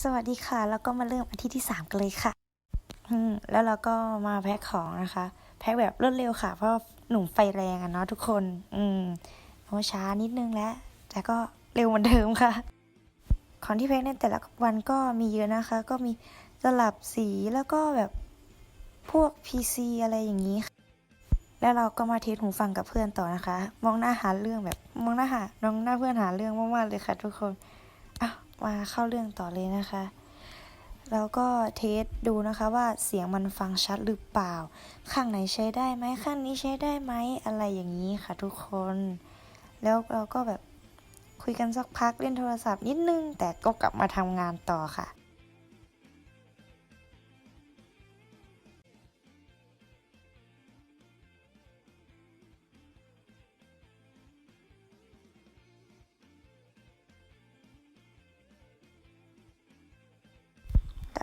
สวัสดีค่ะ แล้วก็มาเริ่มอาทิตย์ที่ 3 กันเลยค่ะอืมแล้วเราก็มาแพ็คของนะคะ แพ็คแบบรวดเร็วค่ะ เพราะหนุ่มไฟแรงอะเนาะทุกคน อืมเพราะช้านิดนึงแล้ว แต่ก็เร็วเหมือนเดิมค่ะ ของที่แพ็คในแต่ละวันก็มีเยอะนะคะ ก็มีสลับสีแล้วก็แบบพวก PC อะไรอย่างนี้ค่ะแล้วเราก็มาเทสหูฟังกับเพื่อนต่อนะคะ มองหน้าหาเรื่องแบบมองหน้าหาน้องหน้าเพื่อนหาเรื่องมากๆเลยค่ะ ทุกคน มาเข้าเรื่องต่อเลยนะคะ แล้วก็เทสดูนะคะว่าเสียงมันฟังชัดหรือเปล่า ข้างไหนใช้ได้ไหมข้างนี้ใช้ได้ไหมอะไรอย่างนี้ค่ะทุกคน แล้วเราก็แบบคุยกันสักพักเล่นโทรศัพท์นิดนึง แต่ก็กลับมาทำงานต่อค่ะ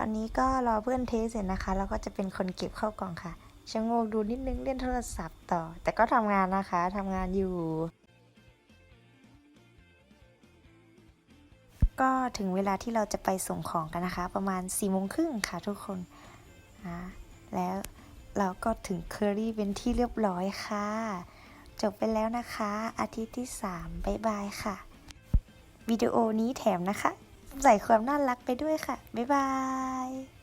อนนี้ก็รอเพื่อนเทสเสร็จนะคะ แล้วก็จะเป็นคนเก็บเข้ากล่องค่ะชะโงกดูนิดนึงเล่นโทรศัพท์ต่อ แต่ก็ทำงานนะคะทำงานอยู่ ก็ถึงเวลาที่เราจะไปส่งของกันนะคะ ประมาณ4ี่โมงครึ่งค่ะทุกคนอ่าแล้วเราก็ถึงเคอรี่เป็นที่เรียบร้อยค่ะ จบไปแล้วนะคะ อาทิตย์ที่ 3 บ๊ายบายค่ะ วิดีโอนี้แถมนะคะ ใส่ความน่ารักไปด้วยค่ะ บ๊ายบาย